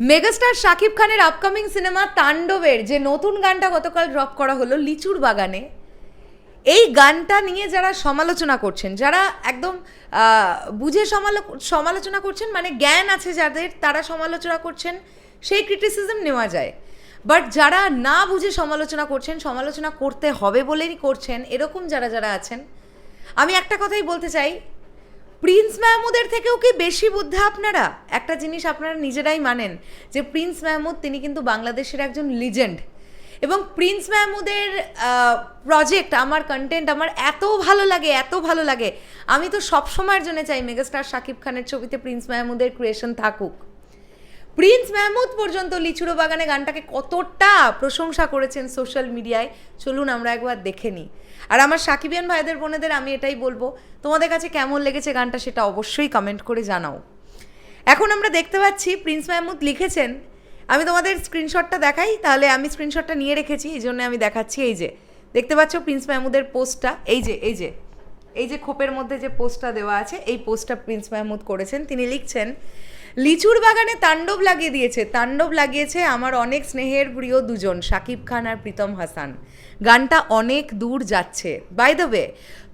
Megastar Shakib খানের upcoming cinema তাণ্ডবের যে নতুন গানটা গতকাল ড্রপ করা হলো লিচুর বাগানে, এই গানটা নিয়ে যারা সমালোচনা করছেন, যারা একদম বুঝে সমালো- সমালোচনা করছেন মানে জ্ঞান আছে যাদের, তারা সমালোচনা করছেন, সেই ক্রিটিসিজম নেওয়া যায়। বাট যারা না বুঝে সমালোচনা করছেন, সমালোচনা করতে হবে বলেই করছেন, এরকম যারা যারা আছেন, আমি একটা কথাই বলতে চাই প্রিন্স মাহমুদের থেকেও কি বেশি বুদ্ধা আপনারা? একটা জিনিস আপনারা নিজেরাই মানেন, যে প্রিন্স মাহমুদ তিনি কিন্তু বাংলাদেশের একজন লিজেন্ড এবং প্রিন্স মাহমুদের প্রজেক্ট আমার কন্টেন্ট আমার এত ভালো লাগে, এত ভালো লাগে। আমি তো সবসময়ের জন্য চাই মেগাস্টার শাকিব খানের ছবিতে প্রিন্স মাহমুদের ক্রিয়েশন থাকুক। প্রিন্স মাহমুদ পর্যন্ত লিচুরো বাগানে গানটাকে কতটা প্রশংসা করেছেন সোশ্যাল মিডিয়ায়, চলুন আমরা একবার দেখে নিই। আর আমার সাকিবিয়ান ভাইদের, বোনেদের আমি এটাই বলব, তোমাদের কাছে কেমন লেগেছে গানটা সেটা অবশ্যই কমেন্ট করে জানাও। এখন আমরা দেখতে পাচ্ছি প্রিন্স মাহমুদ লিখেছেন, আমি তোমাদের স্ক্রিনশটটা দেখাই, তাহলে আমি স্ক্রিনশটটা নিয়ে রেখেছি, এই জন্য আমি দেখাচ্ছি, এই যে, দেখতে পাচ্ছ প্রিন্স মাহমুদের পোস্টটা, এই যে এই যে এই যে খোপের মধ্যে যে পোস্টটা দেওয়া আছে, এই পোস্টটা প্রিন্স মাহমুদ করেছেন, তিনি লিখছেন লিচুর বাগানে তাণ্ডব লাগিয়ে দিয়েছে। তাণ্ডব লাগিয়েছে আমার অনেক স্নেহের প্রিয় দুজন, শাকিব খান আর প্রীতম হাসান। গানটা অনেক দূর যাচ্ছে। By the way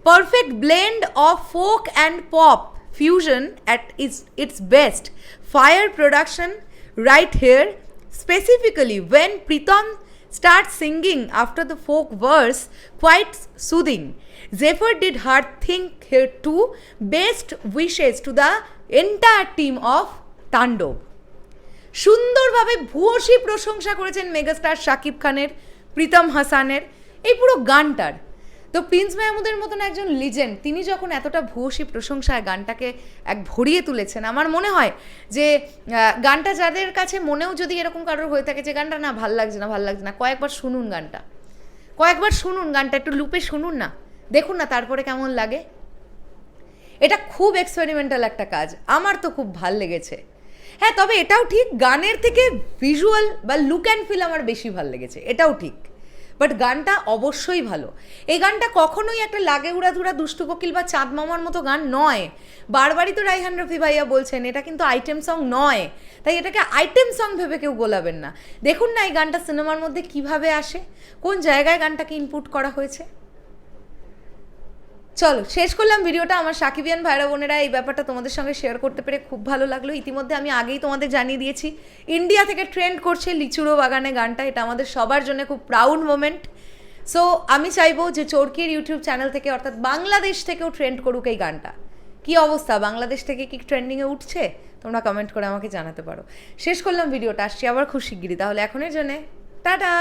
perfect blend of folk and pop fusion at its its best fire production right here specifically when Pritam start singing after the folk verse quite soothing zephyr did heart think here to best wishes to the entire team of Tandov. সুন্দরভাবে ভূয়সী প্রশংসা করেছেন megastar Shakib খানের, প্রীতম হাসানের, এই পুরো গানটার। তো প্রিন্স মাহমুদের মতন একজন লিজেন্ড তিনি যখন এতটা ভূয়সী প্রশংসায় গানটাকে এক ভরিয়ে তুলেছেন, আমার মনে হয় যে গানটা যাদের কাছে মনেও যদি এরকম কারোর হয়ে থাকে যে, গানটা না, ভালো লাগছে না, ভালো লাগছে না, কয়েকবার শুনুন গানটা। কয়েকবার শুনুন গানটা, একটু লুপে শুনুন না, দেখুন না তারপরে কেমন লাগে। এটা খুব এক্সপেরিমেন্টাল একটা কাজ, আমার তো খুব ভালো লেগেছে। হ্যাঁ তবে এটাও ঠিক, গানের থেকে ভিজুয়াল বা লুক অ্যান্ড ফিল আমার বেশি ভালো লেগেছে, এটাও ঠিক। বাট গানটা অবশ্যই ভালো। এই গানটা কখনোই একটা লাগে উড়াধুরা দুষ্টু কোকিল বা চাঁদ মামার মতো গান নয়। বারবারই তো রাইহান রফি ভাইয়া বলছেন, এটা কিন্তু আইটেম সং নয়। তাই এটাকে আইটেম সং ভেবে কেউ গোলাবেন না। দেখুন না এই গানটা সিনেমার মধ্যে কীভাবে আসে, কোন জায়গায় গানটাকে ইনপুট করা হয়েছে। চলো, শেষ করলাম ভিডিওটা। আমার সাকিবিয়ান ভাইরা বোনেরা এই ব্যাপারটা তোমাদের সঙ্গে শেয়ার করতে পেরে খুব ভালো লাগল। ইতিমধ্যে আমি আগেই তোমাদের জানিয়ে দিয়েছি ইন্ডিয়া থেকে ট্রেন্ড করছে লিচুরো বাগানে গানটা। এটা আমাদের সবার জন্য খুব প্রাউড মোমেন্ট সো আমি চাইব যে চরকির ইউটিউব চ্যানেল থেকে, অর্থাৎ বাংলাদেশ থেকেও ট্রেন্ড করুক এই গানটা। কি অবস্থা? বাংলাদেশ থেকে কি ট্রেন্ডিংয়ে উঠছে? তোমরা কমেন্ট করে আমাকে জানাতে পারো। শেষ করলাম ভিডিওটা, আসছি আবার খুব শিগগিরই তাহলে এখনের জন্যে, টাটা!